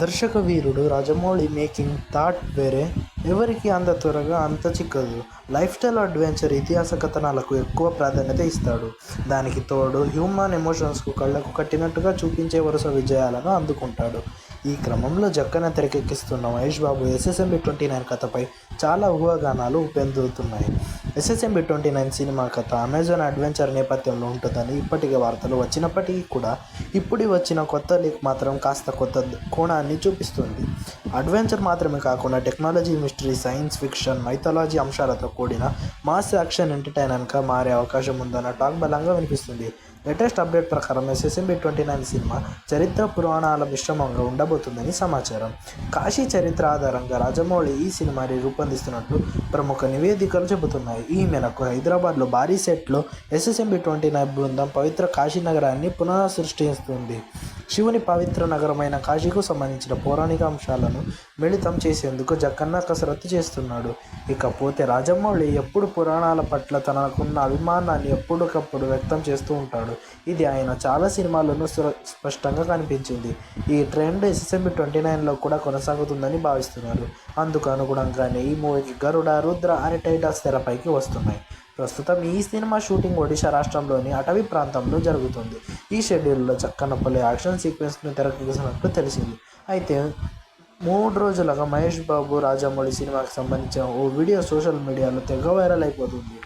దర్శక వీరుడు Rajamouli making thought వేరే ఎవరికి అంత త్వరగా అంత చిక్కదు. లైఫ్ స్టైల్ అడ్వెంచర్ ఇతిహాస కథనాలకు ఎక్కువ ప్రాధాన్యత ఇస్తాడు. దానికి తోడు హ్యూమన్ ఎమోషన్స్కు కళ్ళకు కట్టినట్టుగా చూపించే వరుస విజయాలను అందుకుంటాడు. ఈ క్రమంలో Jakkanna తెరకెక్కిస్తున్న Mahesh Babu SSMB twenty nine కథపై చాలా ఊహాగానాలు పెందుతున్నాయి. ఎస్ఎస్ఎంబి ట్వంటీ నైన్ సినిమా కథ అమెజాన్ అడ్వెంచర్ నేపథ్యంలో ఉంటుందని ఇప్పటికే వార్తలు వచ్చినప్పటికీ కూడా ఇప్పుడు వచ్చిన కొత్త లీక్ మాత్రం కాస్త కొత్త కోణాన్ని చూపిస్తుంది. అడ్వెంచర్ మాత్రమే కాకుండా technology mystery science fiction mythology అంశాలతో కూడిన మాస్ యాక్షన్ ఎంటర్టైనర్గా మారే అవకాశం ఉందన్న టాక్ బలంగా వినిపిస్తుంది. లేటెస్ట్ అప్డేట్ ప్రకారం ఎస్ఎస్ఎంబి ట్వంటీ నైన్ సినిమా చరిత్ర పురాణాల మిశ్రమంగా ఉండబోతుందని సమాచారం. కాశీ చరిత్ర ఆధారంగా రాజమౌళి ఈ సినిమాని రూపొందిస్తున్నట్లు ప్రముఖ నివేదికలు చెబుతున్నాయి. ఈ మేరకు హైదరాబాద్లో భారీ సెట్లో ఎస్ఎస్ఎంబి ట్వంటీ నైన్ బృందం పవిత్ర కాశీ నగరాన్ని పునఃసృష్టిస్తుంది. శివుని పవిత్ర నగరమైన కాశీకు సంబంధించిన పౌరాణిక అంశాలను మిళితం చేసేందుకు జక్కన్న కసరత్తు చేస్తున్నాడు. ఇకపోతే రాజమౌళి ఎప్పుడు పురాణాల పట్ల తనకున్న అభిమానాన్ని ఎప్పటికప్పుడు వ్యక్తం చేస్తూ ఉంటాడు. ఇది ఆయన చాలా సినిమాల్లోనూ స్పష్టంగా కనిపించింది. ఈ ట్రెండ్ ఎస్ఎస్ఎంబి ట్వంటీ నైన్లో కూడా కొనసాగుతుందని భావిస్తున్నారు. అందుకు అనుగుణంగానే ఈ మూవీకి గరుడ రుద్ర అనే టైటిల్స్ తెరపైకి వస్తున్నాయి. ప్రస్తుతం ఈ సినిమా షూటింగ్ ఒడిశా రాష్ట్రంలోని అటవీ ప్రాంతంలో జరుగుతుంది. ఈ షెడ్యూల్లో చక్కనపల్లి యాక్షన్ సీక్వెన్స్ను తెరకెక్కిస్తున్నట్లు తెలిసింది. అయితే మూడు రోజులుగా మహేష్ బాబు రాజమౌళి సినిమాకి సంబంధించిన ఓ వీడియో సోషల్ మీడియాలో తెగ వైరల్ అయిపోతుంది.